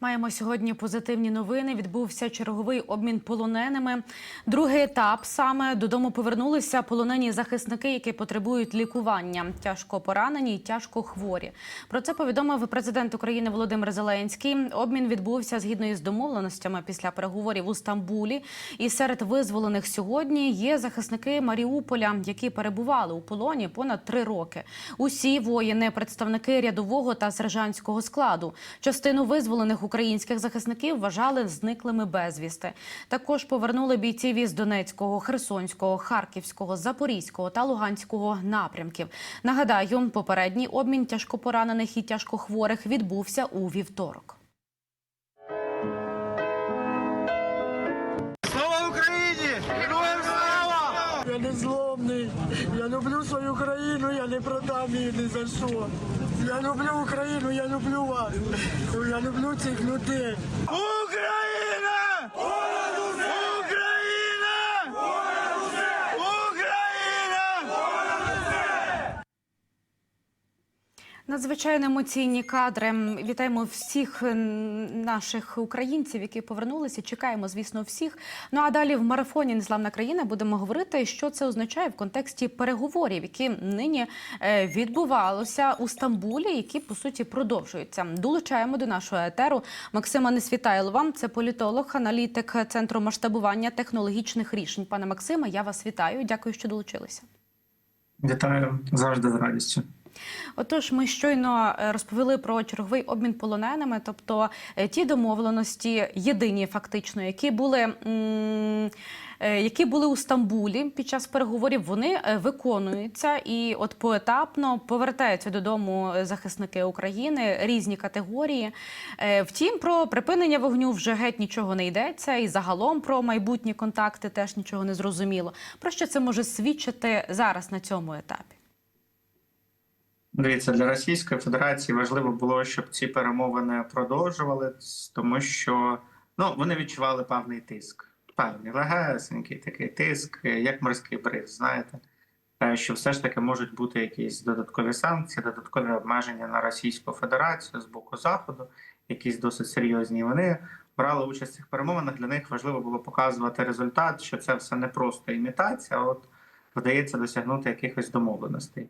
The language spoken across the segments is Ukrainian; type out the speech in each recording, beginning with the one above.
Маємо сьогодні позитивні новини. Відбувся черговий обмін полоненими. Другий етап саме додому повернулися полонені захисники, які потребують лікування, тяжко поранені і тяжко хворі. Про це повідомив президент України Володимир Зеленський. Обмін відбувся згідно із домовленостями після переговорів у Стамбулі. І серед визволених сьогодні є захисники Маріуполя, які перебували у полоні понад три роки. Усі воїни, представники рядового та сержантського складу. Частину визволених українських захисників вважали зниклими безвісти. Також повернули бійців із Донецького, Херсонського, Харківського, Запорізького та Луганського напрямків. Нагадаю, попередній обмін тяжкопоранених і тяжкохворих відбувся у вівторок. Люблю свою країну, я не продам її ні за що. Я люблю Україну, я люблю вас. Я люблю цих людей. Україна! Надзвичайно емоційні кадри. Вітаємо всіх наших українців, які повернулися. Чекаємо, звісно, всіх. Ну а далі в марафоні Незламна країна будемо говорити, що це означає в контексті переговорів, які нині е, відбувалися у Стамбулі, які по суті продовжуються. Долучаємо до нашого етеру Максима Несвітайлова. Це політолог, аналітик центру масштабування технологічних рішень. Пане Максиме, я вас вітаю. Дякую, що долучилися. Вітаю завжди з радістю. Отож, ми щойно е, розповіли про черговий обмін полоненими, тобто е, ті домовленості, єдині фактично, які були. е, Які були у Стамбулі під час переговорів, вони виконуються і от поетапно повертаються додому захисники України різні категорії. Втім, про припинення вогню вже геть нічого не йдеться, і загалом про майбутні контакти теж нічого не зрозуміло. Про що це може свідчити зараз на цьому етапі? Дивіться, для Російської Федерації важливо було, щоб ці перемовини продовжувались, тому що ну вони відчували певний тиск, певний легесенький такий тиск, як морський бриз. Знаєте, Е, що все ж таки можуть бути якісь додаткові санкції, додаткові обмеження на Російську Федерацію з боку Заходу, якісь досить серйозні. Вони брали участь в цих перемовинах. Для них важливо було показувати результат, що це все не просто імітація, а от вдається досягнути якихось домовленостей.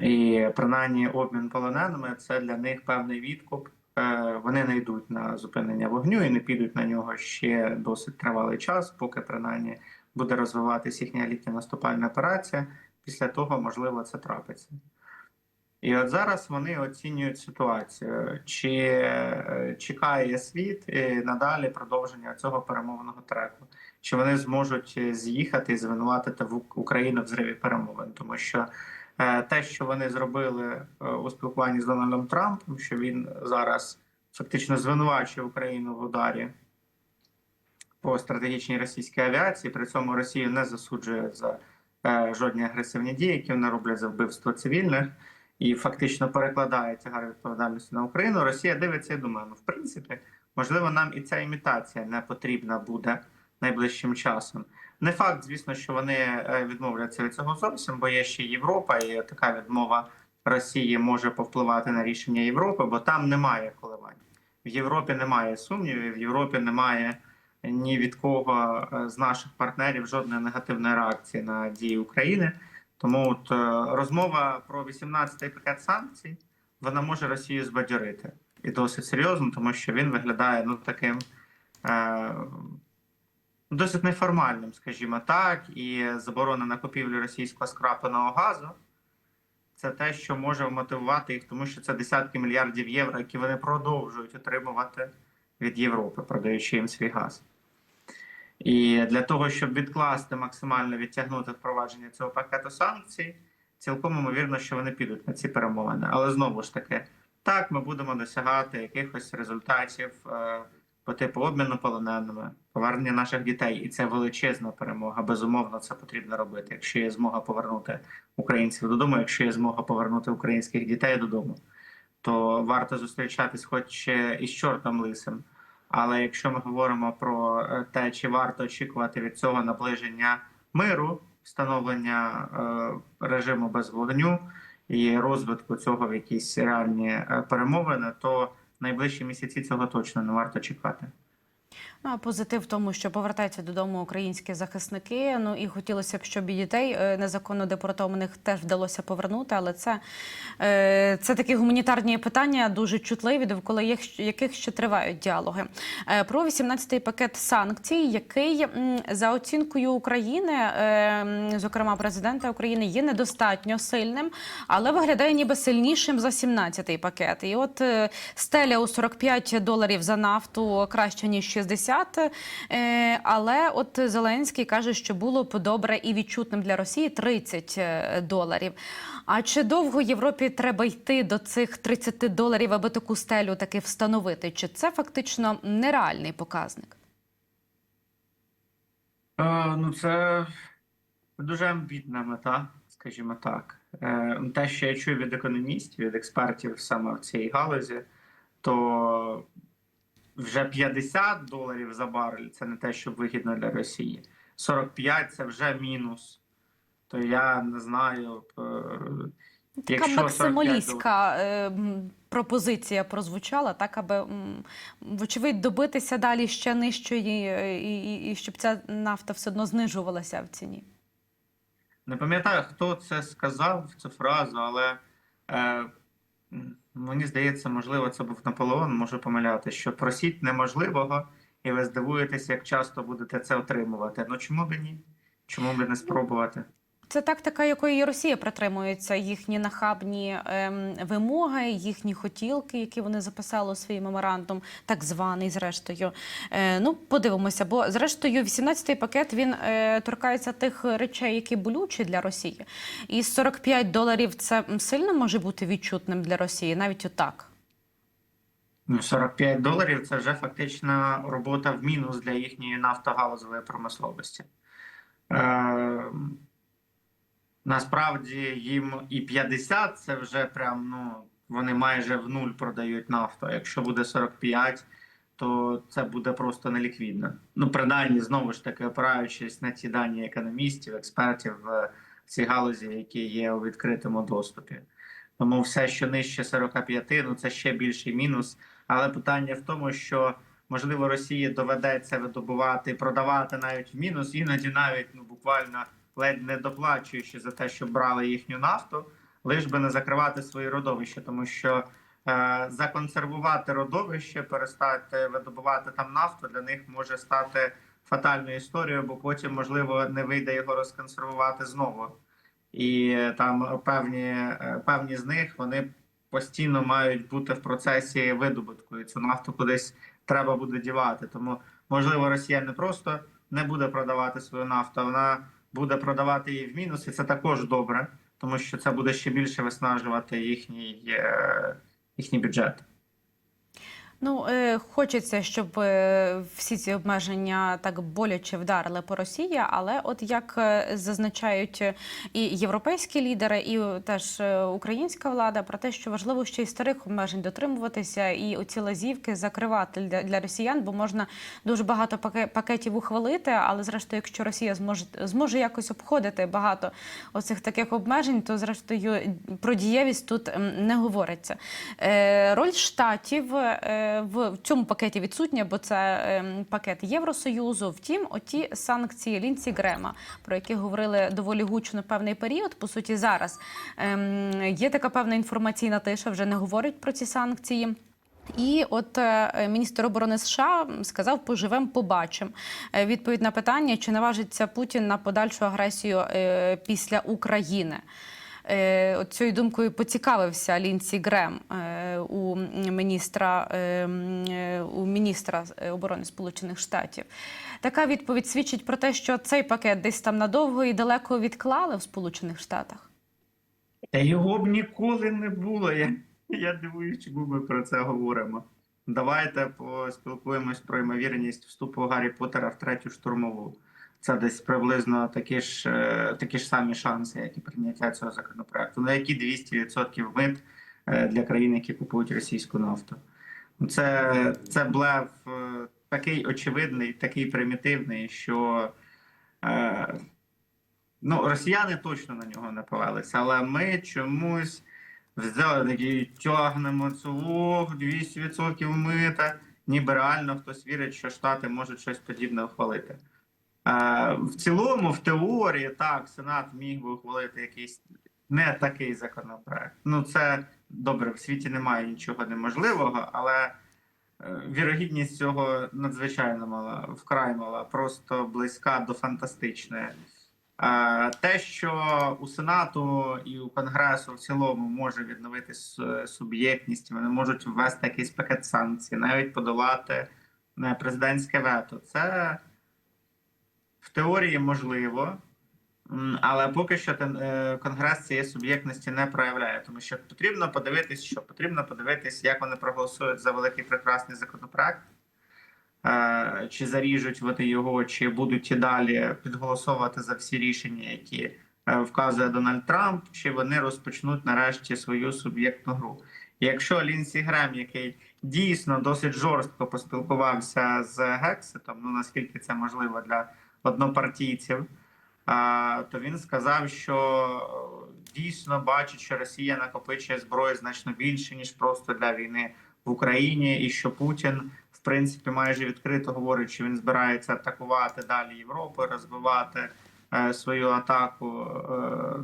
І принаймні обмін полоненими це для них певний відкуп. Е, Вони не йдуть на зупинення вогню і не підуть на нього ще досить тривалий час, поки принаймні буде розвиватися їхня літня наступальна операція. Після того, можливо, це трапиться. І от зараз вони оцінюють ситуацію, чи е, чекає світ і надалі продовження цього перемовного треку, чи вони зможуть е, з'їхати і звинуватити в Україну в зриві перемовин, тому що е, те, що вони зробили е, у спілкуванні з Дональдом Трампом, що він зараз фактично звинувачує Україну в ударі по стратегічній російській авіації, при цьому Росію не засуджує за е, жодні агресивні дії, які вони роблять за вбивство цивільних, і фактично перекладає тягар відповідальності на Україну. Rosія дивиться і думає, ну в принципі, можливо, нам і ця імітація не потрібна буде найближчим часом. Не факт, звісно, що вони е, відмовляться від цього зовсім, бо є ще Європа, і така відмова Росії може повпливати на рішення Європи, бо там немає коливань. В Європі немає сумнівів, в Європі немає ні від кого е, з наших партнерів жодної негативної реакції на дії України. Тому от е, розмова про 18-й пакет санкцій вона може Росію збадьорити і досить серйозно, тому що він виглядає ну таким досить неформальним, скажімо так, і заборона на купівлю російського скрапленого газу. Це те, що може мотивувати їх, тому що це десятки мільярдів євро, які вони продовжують отримувати від Європи, продаючи їм свій газ. І для того, щоб відкласти максимально відтягнути впровадження цього пакету санкцій, цілком ймовірно, що вони підуть на ці перемовини. Але знову ж таки, так ми будемо досягати якихось результатів е, по типу обміну полоненими, повернення наших дітей, і це величезна перемога. Безумовно, це потрібно робити. Якщо є змога повернути українців додому, якщо є змога повернути українських дітей додому, то варто зустрічатись, хоч із чортом лисим. Але якщо ми говоримо про е, те, чи варто очікувати від цього наближення миру, встановлення е, режиму без вогню і розвитку цього в якісь реальні е, перемовини, то найближчі місяці цього точно не варто чекати. Ну, а позитив в тому, що повертаються додому українські захисники. Ну і хотілося б, щоб і дітей е, незаконно депортованих теж вдалося повернути. Але це, е, це такі гуманітарні питання, дуже чутливі, довкола їх- яких ще тривають діалоги. Е, Про 18-й пакет санкцій, який за оцінкою України, зокрема президента України, є недостатньо сильним, але виглядає ніби сильнішим за 17-й пакет. І от стеля у 45 доларів за нафту краще ніж 60, е, але от Зеленський каже, що було б добре і відчутним для Росії 30 е, доларів. А чи довго Європі треба йти до цих 30 доларів, аби таку стелю таки встановити? Чи це фактично нереальний показник? Е, ну, це дуже амбітна мета, скажімо так. Е, те, що я чую від економістів, від експертів саме в цій галузі, то вже 50 доларів за барель це не те, що вигідно для Росії. 45 це вже мінус. То я не знаю. е, Така якщо максималістська е, пропозиція прозвучала, так аби вочевидь добитися далі ще нижчої, е, і, і, і щоб ця нафта все одно знижувалася в ціні. Не пам'ятаю, хто це сказав, цю фразу, але е, мені здається, можливо, це був Наполеон, можу помиляти, що просіть неможливого, і ви здивуєтеся, як часто будете це отримувати. Ну чому б ні? Чому б не спробувати? Це тактика, якої Росія притримується, їхні нахабні ем, вимоги, їхні хотілки, які вони записали у свій меморандум, так званий, зрештою. Е, ну, подивимося, бо зрештою, 18-й пакет він е, торкається тих речей, які болючі для Росії. І 45 доларів це сильно може бути відчутним для Росії, навіть отак. Ну, 45 доларів це вже фактично робота в мінус для їхньої нафтогалузової промисловості. Е, насправді їм і 50 це вже прям, ну, вони майже в нуль продають нафту. Якщо буде 45, то це буде просто неліквідно. Ну, принаймні, знову ж таки, опираючись на ті дані економістів, експертів в цій галузі, які є у відкритому доступі. Тому все, що нижче 45, ну це ще більший мінус. Але питання в тому, що можливо Росії доведеться видобувати, продавати навіть в мінус, іноді навіть ну буквально ледь не доплачуючи за те, що брали їхню нафту, лиш би не закривати свої родовища, тому що е, законсервувати родовище, перестати видобувати там нафту для них може стати фатальною історією, бо потім можливо не вийде його розконсервувати знову. І там певні, е, певні з них вони постійно мають бути в процесі видобутку, і цю нафту кудись треба буде дівати. Тому можливо, Росія не просто не буде продавати свою нафту, вона буде продавати її в мінус, і це також добре, тому що це буде ще більше виснажувати їхній, е, їхній бюджет. Ну, е, хочеться, щоб е, всі ці обмеження так боляче вдарили по Росії, але от як е, зазначають і європейські лідери, і теж е, українська влада про те, що важливо ще й старих обмежень дотримуватися, і оці лазівки закривати для, для росіян, бо можна дуже багато паке- пакетів ухвалити, але зрештою, якщо Росія зможе зможе якось обходити багато оцих таких обмежень, то зрештою про дієвість тут не говориться. Е, Роль штатів е, в цьому пакеті відсутня, бо це ем, пакет Євросоюзу. Втім, оті санкції Лінсі Грема, про які говорили доволі гучно певний період. По суті, зараз ем, є така певна інформаційна тиша, вже не говорять про ці санкції. І от е, міністр оборони США сказав: поживем, побачимо. Е, Відповідь на питання, чи наважиться Путін на подальшу агресію е, після України. Е, цією думкою поцікавився Лінсі Грем е, у міністра е, у міністра оборони Сполучених Штатів. Така відповідь свідчить про те, що цей пакет десь там надовго і далеко відклали в Сполучених Штатах. Та його б ніколи не було. Я, я дивуюсь, чому ми про це говоримо. Давайте поспілкуємось про ймовірність вступу Гаррі Поттера в третю штурмову. Це десь приблизно такі ж, е, такі ж самі шанси, як і прийняття цього законопроекту. На які 200% мит е, для країн, які купують російську нафту. Ну, Це, це блеф е, такий очевидний, такий примітивний, що ну, росіяни точно на нього не але ми чомусь взяли такі тягнемо ох, 200% мита. Ніби реально хтось вірить, що Штати можуть щось подібне ухвалити. Е, в цілому, в теорії, так, Сенат міг би ухвалити якийсь не такий законопроект. Ну, це добре, в світі немає нічого неможливого, але е, вірогідність цього надзвичайно мала, вкрай мала, просто близька до фантастичної. Е, Те, що у Сенату і у Конгресу в цілому може відновити суб'єктність, вони можуть ввести якийсь пакет санкцій, навіть подолати президентське вето. Це в теорії можливо, але поки що е, Конгрес цієї суб'єктності не проявляє, тому що потрібно подивитись, що потрібно подивитись, як вони проголосують за великий прекрасний законопроект. Е, Чи заріжуть вони його, чи будуть і далі підголосовувати за всі рішення, які е, вказує Дональд Трамп, чи вони розпочнуть нарешті свою суб'єктну гру. Якщо Лінсі Грем, який дійсно досить жорстко поспілкувався з Гекситом, ну наскільки це можливо для однопартійців, то він сказав, що е, дійсно бачить, що Росія накопичує зброї значно більше ніж просто для війни в Україні, і що Путін в принципі майже відкрито говорить, що він збирається атакувати далі Європу, розвивати е, свою атаку е,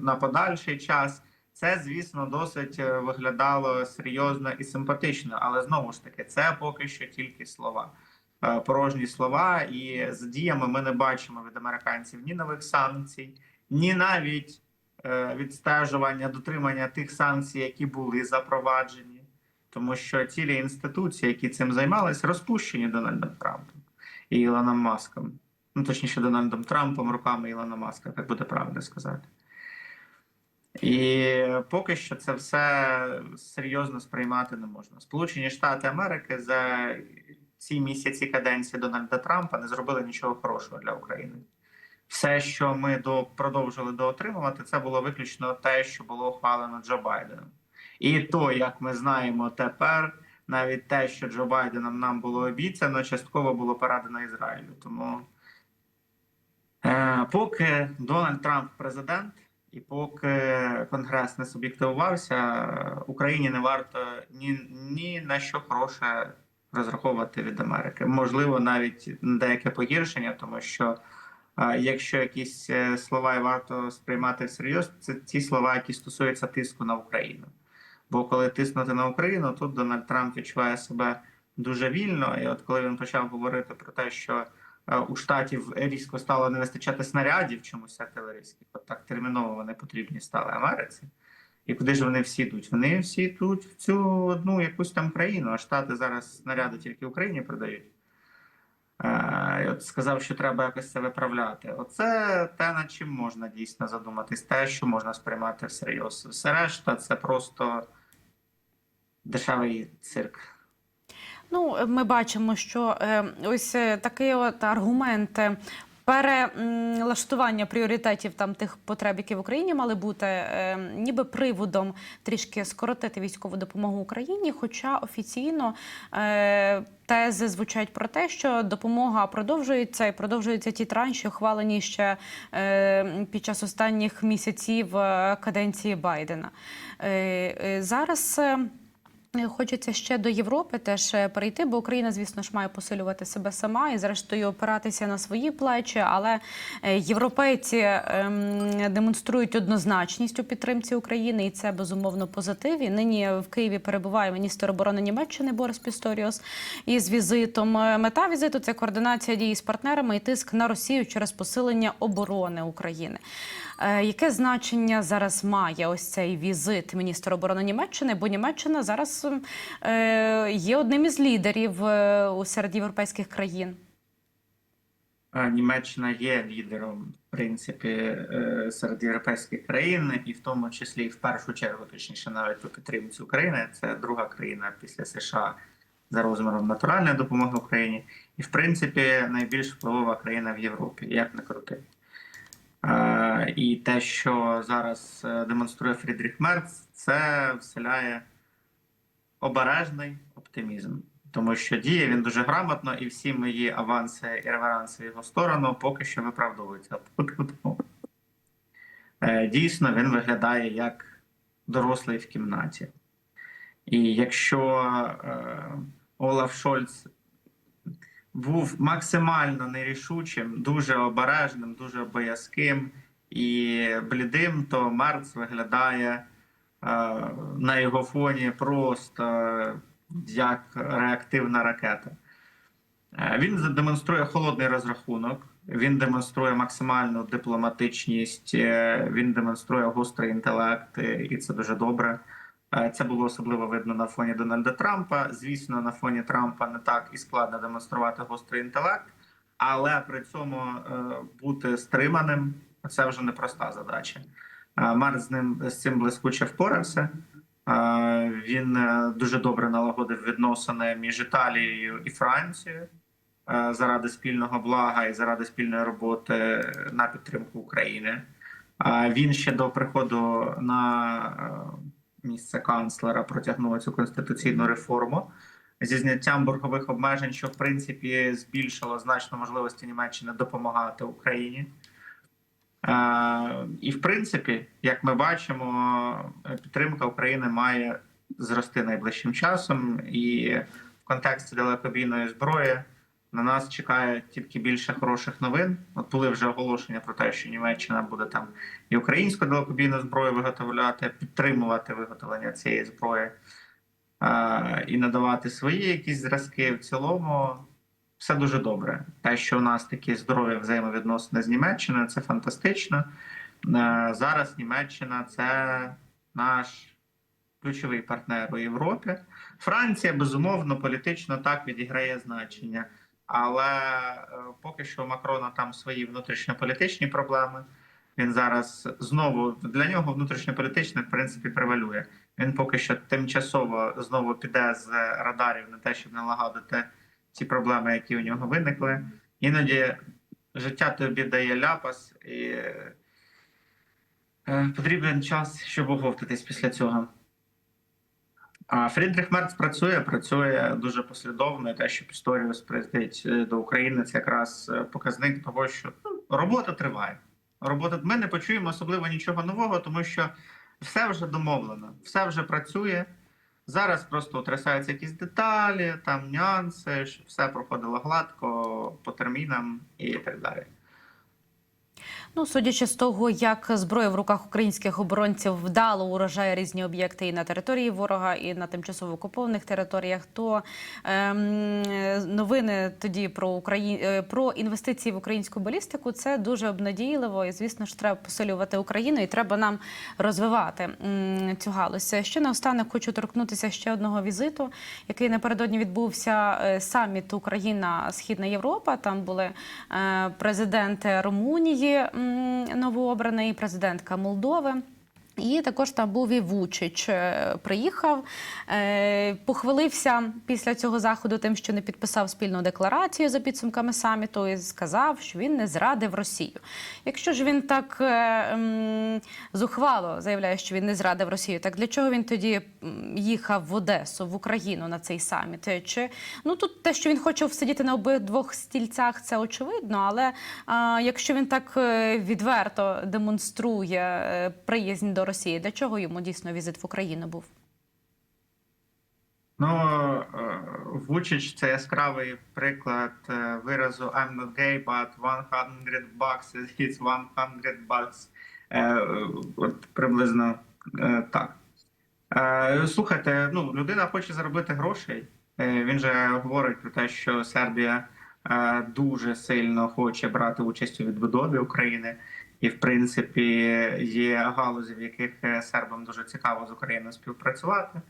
на подальший час. Це, звісно, досить виглядало серйозно і симпатично, але знову ж таки, це поки що тільки слова. Е, Порожні слова, і з діями ми не бачимо від американців ні нових санкцій, ні навіть е, відстежування дотримання тих санкцій, які були запроваджені, тому що цілі інституції, які цим займалися, розпущені Дональдом Трампом і Ілоном Маском. Ну, точніше, Дональдом Трампом руками Ілона Маска, так буде правильно сказати. І поки що це все серйозно сприймати не можна. Сполучені Штати Америки за ці місяці каденції Дональда Трампа не зробили нічого хорошого для України. Все, що ми до продовжили доотримувати, це було виключно те, що було ухвалено Джо Байденом. І то, як ми знаємо тепер, навіть те, що Джо Байденом нам було обіцяно, частково було передано Ізраїлю. Тому е, поки Дональд Трамп президент, і поки Конгрес не суб'єктивувався, Україні не варто ні, ні на що хороше розраховувати від Америки. Можливо, навіть на деяке погіршення, тому що е, якщо якісь е, слова і варто сприймати всерйоз, це ті слова, які стосуються тиску на Україну. Бо коли тиснути на Україну, тут Дональд Трамп відчуває себе дуже вільно. І от коли він почав говорити про те, що е, у штатів різко стало не вистачати снарядів чомусь артилерійських, от так терміново вони потрібні стали Америці. І куди ж вони всі йдуть? Вони всі йдуть в цю одну якусь там країну, а штати зараз снаряди тільки Україні продають. Е, і от сказав, що треба якось це виправляти. Оце те, над чим можна дійсно задуматись, те, що можна сприймати всерйоз. Все решта це просто дешевий цирк. Ну, ми бачимо, що е, ось е, такий от аргумент. Перелаштування пріоритетів там тих потреб, які в Україні мали бути, е, ніби приводом трішки скоротити військову допомогу Україні. Хоча офіційно е, тези звучать про те, що допомога продовжується і продовжуються ті транші, ухвалені ще е, під час останніх місяців е, каденції Байдена. Е, е, зараз. Хочеться ще до Європи теж е, перейти, бо Україна, звісно ж, має посилювати себе сама і, зрештою, опиратися на свої плечі. Але е, європейці ем, демонструють однозначність у підтримці України, і це безумовно позитив. І нині в Києві перебуває міністр оборони Німеччини Борис Пісторіос із візитом. Е, Мета візиту це координація дії з партнерами і тиск на Росію через посилення оборони України. Е, Яке значення зараз має ось цей візит міністра оборони Німеччини? Бо Німеччина зараз е, є одним із лідерів е, серед європейських країн. Німеччина є лідером, в принципі, серед європейських країн, і в тому числі в першу чергу, точніше, навіть у підтримці України. Це друга країна після США за розміром натуральної допомоги Україні, і в принципі найбільш впливова країна в Європі, як не крути. Е, І те, що зараз е, демонструє Фрідріх Мерц, це вселяє обережний оптимізм. Тому що діє він дуже грамотно, і всі мої аванси і реверанси в його сторону поки що виправдовуються. Е, Дійсно, він виглядає як дорослий в кімнаті. І якщо Олаф Шольц був максимально нерішучим, дуже обережним, дуже боязким і блідим, то Мерц виглядає е, на його фоні просто як реактивна ракета. Е, Він демонструє холодний розрахунок, він демонструє максимальну дипломатичність, е, він демонструє гострий інтелект, е, і це дуже добре. Е, Це було особливо видно на фоні Дональда Трампа. Звісно, на фоні Трампа не так і складно демонструвати гострий інтелект, але при цьому е, бути стриманим це вже непроста задача. Е, Марк з ним з цим блискуче впорався. Він дуже добре налагодив відносини між Італією і Францією заради спільного блага і заради спільної роботи на підтримку України. Він ще до приходу на місце канцлера протягнув цю конституційну реформу зі зняттям боргових обмежень, що в принципі збільшило значно можливості Німеччини допомагати Україні. Е, І в принципі, як ми бачимо, підтримка України має зрости найближчим часом, і в контексті далекобійної зброї на нас чекає тільки більше хороших новин. От були вже оголошення про те, що Німеччина буде там і українську далекобійну зброю виготовляти, підтримувати виготовлення цієї зброї е, і надавати свої якісь зразки. В цілому все дуже добре. Те, що у нас такі здорові взаємовідносини з Німеччиною, це фантастично. Е, Зараз Німеччина це наш ключовий партнер у Європі. Франція, безумовно, політично так відіграє значення. Але е, поки що у Макрона там свої внутрішньополітичні проблеми. Він зараз знову для нього внутрішньополітичне в принципі превалює. Він поки що тимчасово знову піде з радарів на те, щоб налагодити ці проблеми, які у нього виникли. Іноді життя тобі дає ляпас, і е, потрібен час, щоб оговтатись після цього. А Фрідріх Мерц працює, працює дуже послідовно. І те, що Пісторіус приїздить е, до України, це якраз е, показник того, що ну, робота триває. Робота ми не почуємо особливо нічого нового, тому що все вже домовлено, все вже працює. Зараз просто утрясаються якісь деталі, там нюанси, щоб все проходило гладко по термінам і так далі. Ну, судячи з того, як зброя в руках українських оборонців вдало уражає різні об'єкти і на території ворога, і на тимчасово окупованих територіях, то ем, новини тоді про Украї... е, про інвестиції в українську балістику це дуже обнадійливо. І звісно ж, треба посилювати Україну, і треба нам розвивати цю галузь. Ще наостанок хочу торкнутися ще одного візиту, який напередодні відбувся е, саміт Україна Східна Європа. Там були е, президенти Румунії новообраний, президентка Молдови. І також там був і Вучич. Е, Приїхав, е, похвалився після цього заходу тим, що не підписав спільну декларацію за підсумками саміту, і сказав, що він не зрадив Росію. Якщо ж він так е, зухвало заявляє, що він не зрадив Росію, так для чого він тоді їхав в Одесу, в Україну на цей саміт? Чи ну тут те, що він хоче сидіти на обидвох стільцях, це очевидно. Але якщо він так відверто демонструє приязнь до Росії, для чого йому дійсно візит в Україну був? Ну, е, Вучич це яскравий приклад е, виразу I'm not gay, but 100 bucks is 100 bucks. Е, От приблизно так. Слухайте, ну, людина хоче заробити грошей. Він же говорить про те, що Сербія дуже сильно хоче брати участь у відбудові України. І, в принципі, є галузі, в яких е, сербам дуже цікаво з Україною співпрацювати.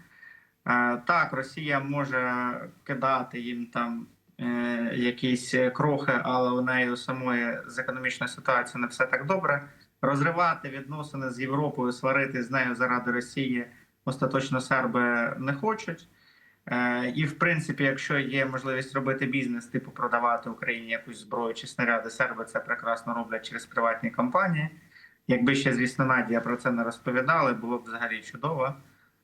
Е, Так, Росія може кидати їм там е, якісь крохи, але у неї самої з економічною ситуацією не все так добре. Розривати відносини з Європою, сварити з нею заради Росії остаточно серби не хочуть. Е, І, в принципі, якщо є можливість робити бізнес, типу продавати Україні якусь зброю чи снаряди, серби це прекрасно роблять через приватні компанії. Якби ще, звісно, Надія про це не розповідали, було б взагалі чудово.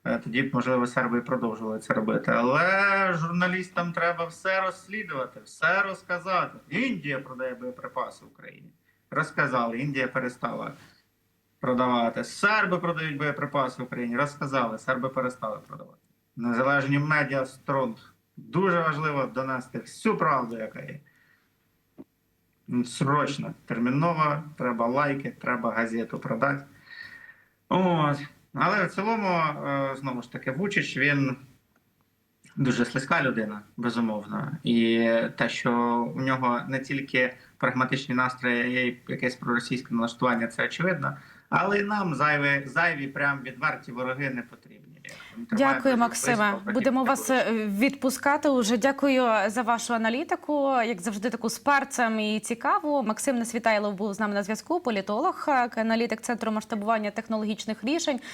Е, Тоді б, можливо, серби і продовжували це робити. Але журналістам треба все розслідувати, все розказати. Індія продає боєприпаси Україні. Розказали, Індія перестала продавати. Серби продають боєприпаси Україні. Розказали, серби перестали продавати. Незалежні медіа стронг. Дуже важливо донести всю правду, яка є. Срочно, терміново, треба лайки, треба газету продати. От. Але в цілому, е, знову ж таки, Вучич він дуже слизька людина, безумовно. І те, що у нього не тільки прагматичні настрої, а є якесь проросійське налаштування, це очевидно. Але й нам зайві, зайві прям відверті вороги не потрібні. Дякую, Максиме. Будемо вас е, відпускати. Уже дякую за вашу аналітику. Як завжди, таку з перцем і цікаву. Максим Несвітайлов був з нами на зв'язку. Політолог, е, аналітик центру масштабування технологічних рішень.